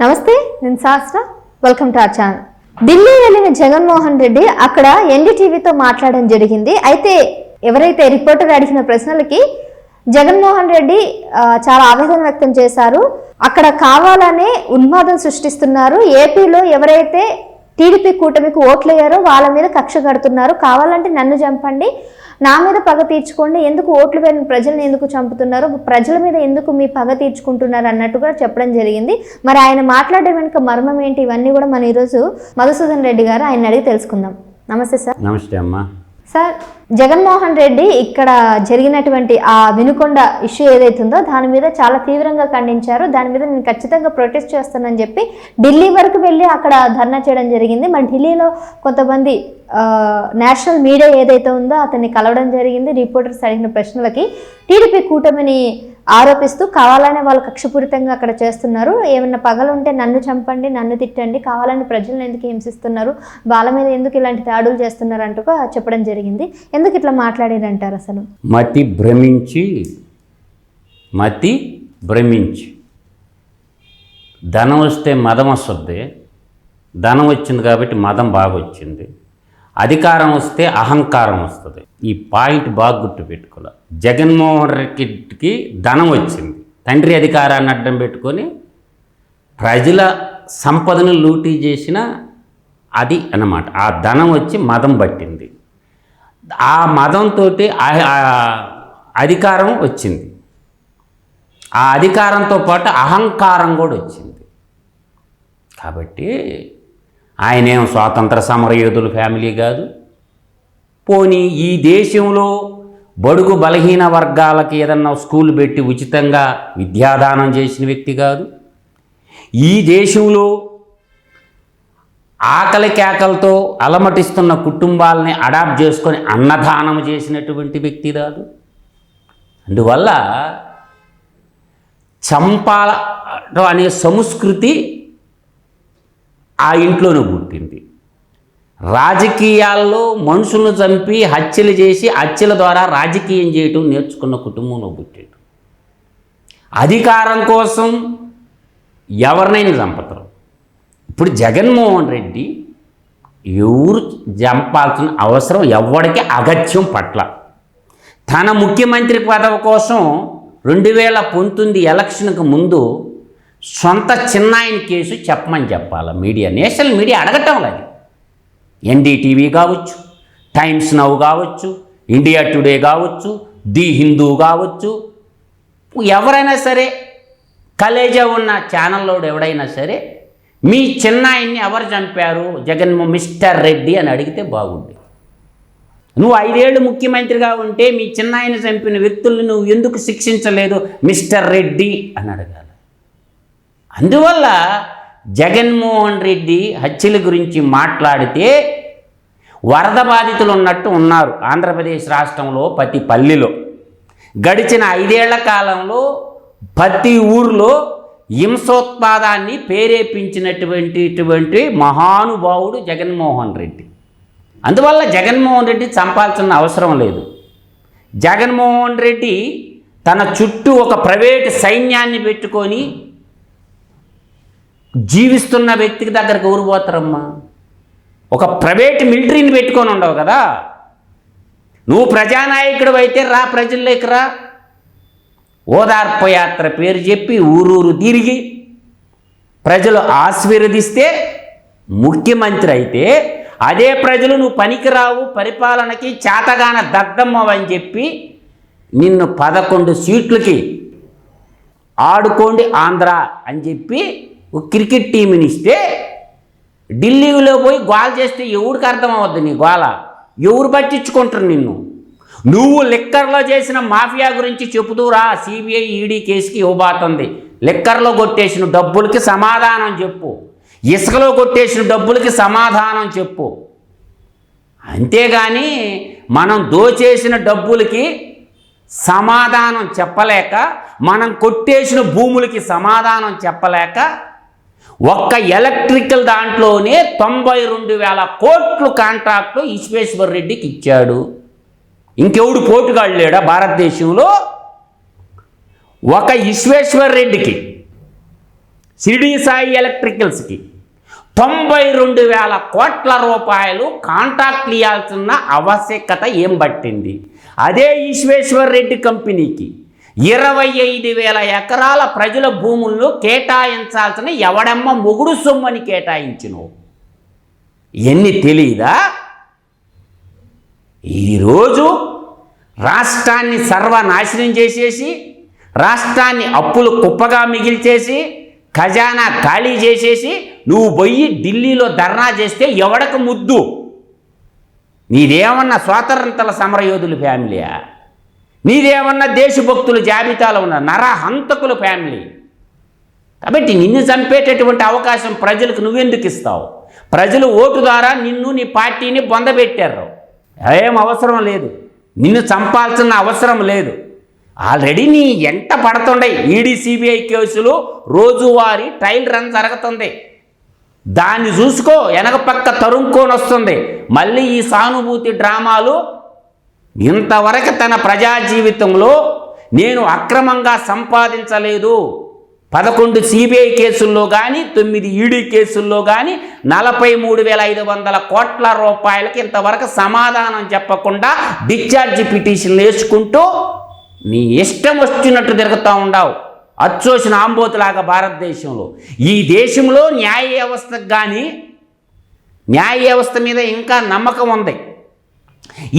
నమస్తే నేను Shastra. Welcome to our channel Delhi వెళ్ళిన జగన్మోహన్ రెడ్డి అక్కడ ఎన్డీటీవీతో మాట్లాడడం జరిగింది. అయితే ఎవరైతే రిపోర్టర్ అడిగిన ప్రశ్నలకి జగన్మోహన్ రెడ్డి చాలా ఆవేదన వ్యక్తం చేశారు. అక్కడ కావాలనే ఉన్మాదం సృష్టిస్తున్నారు. ఏపీలో ఎవరైతే టీడీపీ కూటమికి ఓట్లయ్యారో వాళ్ళ మీద కక్ష కడుతున్నారు. కావాలంటే నన్ను చంపండి నా మీద పగ తీర్చుకోండి. ఎందుకు ఓట్లు వేయని ప్రజల్ని ఎందుకు చంపుతున్నారు? ప్రజల మీద ఎందుకు మీ పగ తీర్చుకుంటున్నారు అన్నట్టుగా చెప్పడం జరిగింది. మరి ఆయన మాట్లాడే వెనుక మర్మం ఏంటి? ఇవన్నీ కూడా మనం ఈరోజు మధుసూదన్ రెడ్డి గారు ఆయన అడిగి తెలుసుకుందాం. నమస్తే సార్. నమస్తే అమ్మా. సార్ జగన్మోహన్ రెడ్డి ఇక్కడ జరిగినటువంటి ఆ వినుకొండ ఇష్యూ ఏదైతుందో దాని మీద చాలా తీవ్రంగా ఖండించారు. దాని మీద నేను ఖచ్చితంగా ప్రొటెస్ట్ చేస్తానని చెప్పి ఢిల్లీ వరకు వెళ్ళి అక్కడ ధర్నా చేయడం జరిగింది. మరి ఢిల్లీలో కొంతమంది నేషనల్ మీడియా ఏదైతే ఉందో అతన్ని కలవడం జరిగింది. రిపోర్టర్స్ అడిగిన ప్రశ్నలకి టీడీపీ కూటమిని ఆరోపిస్తూ కావాలనే వాళ్ళు కక్షపూరితంగా అక్కడ చేస్తున్నారు. ఏమన్నా పగలుంటే నన్ను చంపండి నన్ను తిట్టండి కావాలని ప్రజలను ఎందుకు హింసిస్తున్నారు? వాళ్ళ మీద ఎందుకు ఇలాంటి దాడులు చేస్తున్నారు అంటూ చెప్పడం జరిగింది. ఎందుకు ఇట్లా మాట్లాడారంటారు అసలు? మతి భ్రమించి మతి భ్రమించి. ధనం వస్తే మదం వస్తుంది ధనం వచ్చింది కాబట్టి మదం బాగా వచ్చింది. అధికారం వస్తే అహంకారం వస్తుంది. ఈ పాయింట్ బాగా గుర్తుపెట్టుకోవాలి జగన్మోహన్ రెడ్డికి ధనం వచ్చింది. తండ్రి అధికారాన్ని అడ్డం పెట్టుకొని ప్రజల సంపదను లూటీ చేసిన అది అన్నమాట. ఆ ధనం వచ్చి మదం పట్టింది. ఆ మదంతో అధికారం వచ్చింది. ఆ అధికారంతో పాటు అహంకారం కూడా వచ్చింది. కాబట్టి ఆయనేం స్వాతంత్ర సమరయోధుల ఫ్యామిలీ కాదు. పోనీ ఈ దేశంలో బడుగు బలహీన వర్గాలకి ఏదన్నా స్కూల్ పెట్టి ఉచితంగా విద్యాదానం చేసిన వ్యక్తి కాదు. ఈ దేశంలో ఆకలి కేకలతో అలమటిస్తున్న కుటుంబాలని అడాప్ట్ చేసుకొని అన్నదానం చేసినటువంటి వ్యక్తి కాదు. అందువల్ల చంపాల అనే సంస్కృతి ఆ ఇంట్లోనే పుట్టింది. రాజకీయాల్లో మనుషులను చంపి హత్యలు చేసి హత్యల ద్వారా రాజకీయం చేయటం నేర్చుకున్న కుటుంబంలో పుట్టాడు. అధికారం కోసం ఎవరినైనా చంపుతారు. ఇప్పుడు జగన్మోహన్ రెడ్డి ఎవరు చంపాల్సిన అవసరం ఎవరికి అగత్యం పట్ల. తన ముఖ్యమంత్రి పదవి కోసం రెండు వేల పంతొమ్మిది ఎలక్షన్కి ముందు సొంత చిన్నాయన కేసు చెప్పమని చెప్పాలి. మీడియా నేషనల్ మీడియా అడగటం లేదు. ఎన్డీటీవీ కావచ్చు టైమ్స్ నవ్ కావచ్చు ఇండియా టుడే కావచ్చు ది హిందూ కావచ్చు. ఎవరైనా సరే కలేజా ఉన్న ఛానల్లో ఎవడైనా సరే మీ చిన్నాయన్ని ఎవరు చంపారు? జగన్ మిస్టర్ రెడ్డి అని అడిగితే బాగుంది నువ్వు ఐదేళ్ళు ముఖ్యమంత్రిగా ఉంటే మీ చిన్నాయన చంపిన వ్యక్తుల్ని నువ్వు ఎందుకు శిక్షించలేదు? మిస్టర్ రెడ్డి అని అడగాలి. అందువల్ల జగన్మోహన్ రెడ్డి హత్యల గురించి మాట్లాడితే వరద బాధితులు ఉన్నట్టు ఉన్నారు ఆంధ్రప్రదేశ్ రాష్ట్రంలో ప్రతి పల్లెలో. గడిచిన ఐదేళ్ళ కాలంలో ప్రతి ఊర్లో హింసోత్పాదాన్ని ప్రేరేపించినటువంటి ఇటువంటి మహానుభావుడు జగన్మోహన్ రెడ్డి. అందువల్ల జగన్మోహన్ రెడ్డి చంపాల్సిన అవసరం లేదు. జగన్మోహన్ రెడ్డి తన చుట్టూ ఒక ప్రైవేటు సైన్యాన్ని పెట్టుకొని జీవిస్తున్న వ్యక్తికి దగ్గరకు ఎవరు పోతారమ్మా? ఒక ప్రైవేట్ మిలిటరీని పెట్టుకొని ఉండవు కదా? నువ్వు ప్రజానాయకుడు అయితే రా ప్రజల్లోకి రా. ఓదార్పు యాత్ర పేరు చెప్పి ఊరూరు తిరిగి ప్రజలు ఆశీర్వదిస్తే ముఖ్యమంత్రి అయితే అదే ప్రజలు నువ్వు పనికిరావు పరిపాలనకి చేతగాన దద్దమ్మవని చెప్పి నిన్ను పదకొండు సీట్లకి ఆడుకోండి ఆంధ్ర అని చెప్పి క్రికెట్ టీంని ఇస్తే ఢిల్లీలో పోయి గోల్ చేస్తే ఎవరికి అర్థం అవ్వద్దు నీ గోల? ఎవరు పట్టించుకుంటారు నిన్ను? నువ్వు లిక్కర్లో చేసిన మాఫియా గురించి చెబుతూరా. సిబిఐ ఈడీ కేసుకి ఇవ్వబోతుంది లిక్కర్లో కొట్టేసిన డబ్బులకి సమాధానం చెప్పు. ఇసుకలో కొట్టేసిన డబ్బులకి సమాధానం చెప్పు. అంతేగాని మనం దోచేసిన డబ్బులకి సమాధానం చెప్పలేక మనం కొట్టేసిన భూములకి సమాధానం చెప్పలేక ఒక్క ఎలక్ట్రికల్ దాంట్లోనే తొంభై రెండు వేల కోట్లు కాంట్రాక్టు ఈశ్వేశ్వర్ రెడ్డికి ఇచ్చాడు. ఇంకెవడు పోటుగాళ్ళు లేడా భారతదేశంలో? ఒక విశ్వేశ్వర్ రెడ్డికి షిరిడి సాయి ఎలక్ట్రికల్స్కి తొంభై రెండు వేల కోట్ల రూపాయలు కాంట్రాక్ట్లు ఇవ్వాల్సిన ఆవశ్యకత ఏం పట్టింది? అదే ఈశ్వేశ్వర్ రెడ్డి కంపెనీకి ఇరవై ఐదు వేల ఎకరాల ప్రజల భూముల్లో కేటాయించాల్సిన ఎవడమ్మ మొగుడు సొమ్మని కేటాయించినవు ఎన్ని తెలియదా ఈరోజు రాష్ట్రాన్ని సర్వనాశనం చేసేసి రాష్ట్రాన్ని అప్పులు కుప్పగా మిగిల్చేసి ఖజానా ఖాళీ చేసేసి నువ్వు పోయి ఢిల్లీలో ధర్నా చేస్తే ఎవడకు ముద్దు? నీదేమన్నా స్వాతంత్ర సమరయోధుల ఫ్యామిలీయా? నీదేమన్నా దేశభక్తుల జాబితాలో ఉన్న నరహంతకుల ఫ్యామిలీ? కాబట్టి నిన్ను చంపేటటువంటి అవకాశం ప్రజలకు నువ్వెందుకు ఇస్తావు? ప్రజలు ఓటు ద్వారా నిన్ను నీ పార్టీని బొందబెట్టారు. ఏం అవసరం లేదు. నిన్ను చంపాల్సిన అవసరం లేదు. ఆల్రెడీ నీ ఎంట పడుతుండే ఈడీ సిబిఐ కేసులు రోజువారీ ట్రయల్ రన్ జరుగుతుంది. దాన్ని చూసుకో వెనక పక్క తరుముకొని వస్తుంది. మళ్ళీ ఈ సానుభూతి డ్రామాలు ఇంతవరకు తన ప్రజా జీవితంలో నేను అక్రమంగా సంపాదించలేదు. పదకొండు సిబిఐ కేసుల్లో కానీ తొమ్మిది ఈడీ కేసుల్లో కానీ నలభై మూడు వేల ఐదు వందల కోట్ల రూపాయలకి ఇంతవరకు సమాధానం చెప్పకుండా డిశ్చార్జ్ పిటిషన్లు వేసుకుంటూ నీ ఇష్టం వచ్చినట్టు తిరుగుతూ ఉండవు. అచ్చోసిన ఆంబోతులాగా భారతదేశంలో. ఈ దేశంలో న్యాయ వ్యవస్థకు కానీ న్యాయ వ్యవస్థ మీద ఇంకా నమ్మకం ఉంది.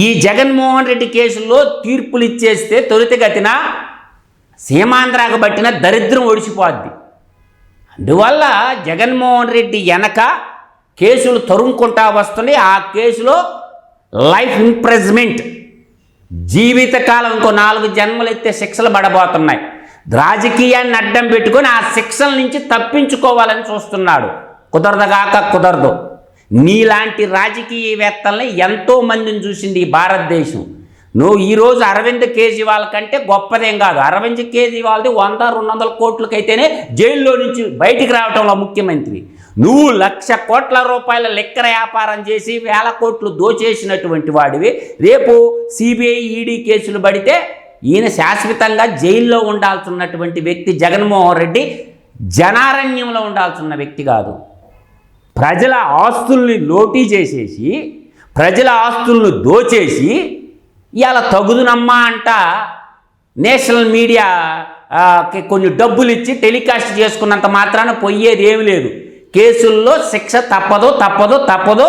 ఈ జగన్మోహన్ రెడ్డి కేసుల్లో తీర్పులు ఇచ్చేస్తే త్వరితగతిన సీమాంధ్రాకు పట్టిన దరిద్రం ఒడిచిపోద్ది అందువల్ల జగన్మోహన్ రెడ్డి వెనక కేసులు తరుముకుంటా వస్తున్నాయి. ఆ కేసులో లైఫ్ ఇంప్రెజ్మెంట్ జీవితకాలం ఇంకో నాలుగు జన్మలు ఎత్తే శిక్షలు పడబోతున్నాయి. రాజకీయాన్ని అడ్డం పెట్టుకొని ఆ శిక్షల నుంచి తప్పించుకోవాలని చూస్తున్నాడు. కుదరదగాక కుదరదు. నీలాంటి రాజకీయవేత్తల్ని ఎంతో మందిని చూసింది ఈ భారతదేశం. నువ్వు ఈరోజు అరవింద్ కేజ్రీవాల్ కంటే గొప్పదేం కాదు. అరవింద్ కేజ్రీవాల్ది వంద రెండు వందల కోట్లకైతేనే జైల్లో నుంచి బయటికి రావటంలో ముఖ్యమంత్రి. నువ్వు లక్ష కోట్ల రూపాయల లెక్కర వ్యాపారం చేసి వేల కోట్లు దోచేసినటువంటి వాడివి. రేపు సిబిఐ ఈడీ కేసులు పడితే ఈయన శాశ్వతంగా జైల్లో ఉండాల్సినటువంటి వ్యక్తి జగన్మోహన్ రెడ్డి జనారణ్యంలో ఉండాల్సిన వ్యక్తి కాదు. ప్రజల ఆస్తుల్ని లోటీ చేసేసి ప్రజల ఆస్తులను దోచేసి ఇవాళ తగుదునమ్మా అంట నేషనల్ మీడియా ఆ, కి కొన్ని డబ్బులు ఇచ్చి టెలికాస్ట్ చేసుకున్నంత మాత్రాన పోయేది ఏమి లేదు. కేసుల్లో శిక్ష తప్పదో తప్పదో తప్పదో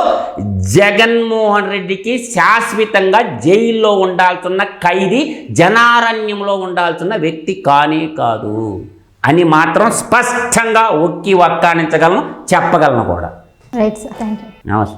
జగన్మోహన్ రెడ్డికి శాశ్వతంగా జైల్లో ఉండాల్సిన ఖైదీ జనారణ్యంలో ఉండాల్సిన వ్యక్తి కానే కాదు అని మాత్రం స్పష్టంగా ఒక్కి వక్కానించగలను చెప్పగలను కూడా. రైట్ సార్ థ్యాంక్ యూ నమస్తే.